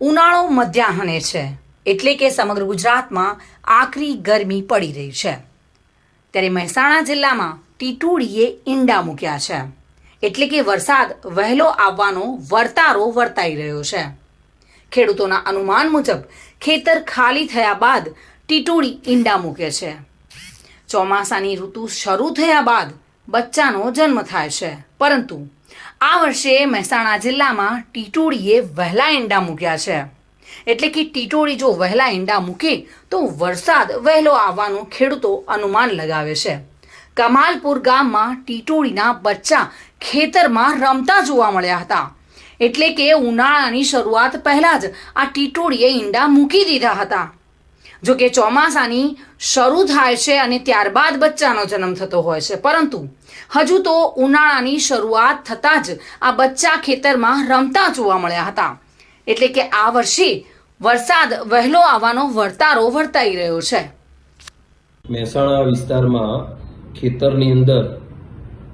ઉનાળો મધ્યાહને છે, એટલે કે સમગ્ર ગુજરાતમાં આકરી ગરમી પડી રહી છે. ત્યારે મહેસાણા જિલ્લામાં ટીટુડીએ ઈંડા મૂક્યા છે, એટલે કે વરસાદ વહેલો આવવાનો વર્તારો વર્તાઈ રહ્યો છે. ખેડૂતોના અનુમાન મુજબ ખેતર ખાલી થયા બાદ ટીટુડી ઈંડા મૂકે છે. ચોમાસાની ઋતુ શરૂ થયા બાદ બચ્ચાનો જન્મ થાય છે. પરંતુ આ વર્ષે મહેસાણા જિલ્લામાં ટીટોળીએ વહેલા ઈંડા મૂક્યા છે. એટલે કે ટીટોળી જો વહેલા ઈંડા મૂકે તો વરસાદ વહેલો આવવાનું ખેડૂતો અનુમાન લગાવે છે. કમાલપુર ગામમાં ટીટોળીના બચ્ચા ખેતરમાં રમતા જોવા મળ્યા હતા. એટલે કે ઉનાળાની શરૂઆત પહેલા જ આ ટીટોળીએ ઈંડા મૂકી દીધા હતા. જો કે ચોમાસાની શરૂ થાય છે અને ત્યારબાદ બચ્ચાનો જન્મ થતો હોય છે. પરંતુ હજુ તો ઉનાળાની શરૂઆત થતાં જ આ બચ્ચા ખેતરમાં રમતા જોવા મળ્યા હતા. એટલે કે આ વર્ષે વરસાદ વહેલો આવવાનો વર્તારો વર્તાઈ રહ્યો છે. મહેસાણા વિસ્તારમાં ખેતરની અંદર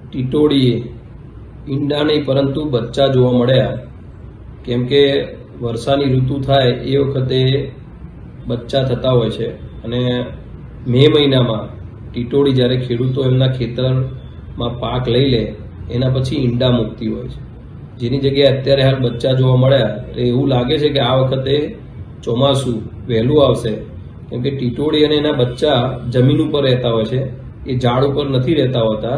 ટીટોળીએ ઈંડા નહીં પરંતુ બચ્ચા જોવા મળ્યા. કેમ કે વર્ષાની ઋતુ થાય એ વખતે બચ્ચા થતા હોય છે. અને મે મહિનામાં ટીટોળી જ્યારે ખેડૂતો એમના ખેતરમાં પાક લઈ લે, એના પછી ઈંડા મૂકતી હોય છે. જેની જગ્યાએ અત્યારે હાલ બચ્ચા જોવા મળ્યા એટલે એવું લાગે છે કે આ વખતે ચોમાસું વહેલું આવશે. કેમ કે ટીટોળી અને એના બચ્ચા જમીન ઉપર રહેતા હોય છે. એ ઝાડ ઉપર નથી રહેતા હોતા.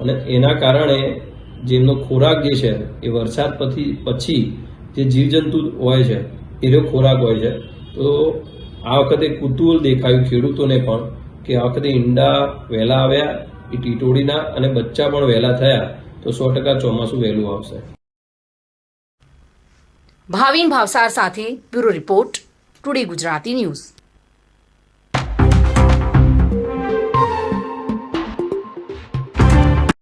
અને એના કારણે જેમનો ખોરાક જે છે, એ વરસાદ પછી પછી જે જીવજંતુ હોય છે, એનો ખોરાક હોય છે. તો આ વખતે કુતૂહલ દેખાયું ખેડૂતોને પણ કે આ વખતે ઈંડા વહેલા આવ્યા, એ ટીટોડીના અને બચ્ચા પણ વહેલા થયા, તો સો ટકા ચોમાસું વહેલું આવશે. ભાવિન ભાવસાર સાથે bureau report, today Gujarati news.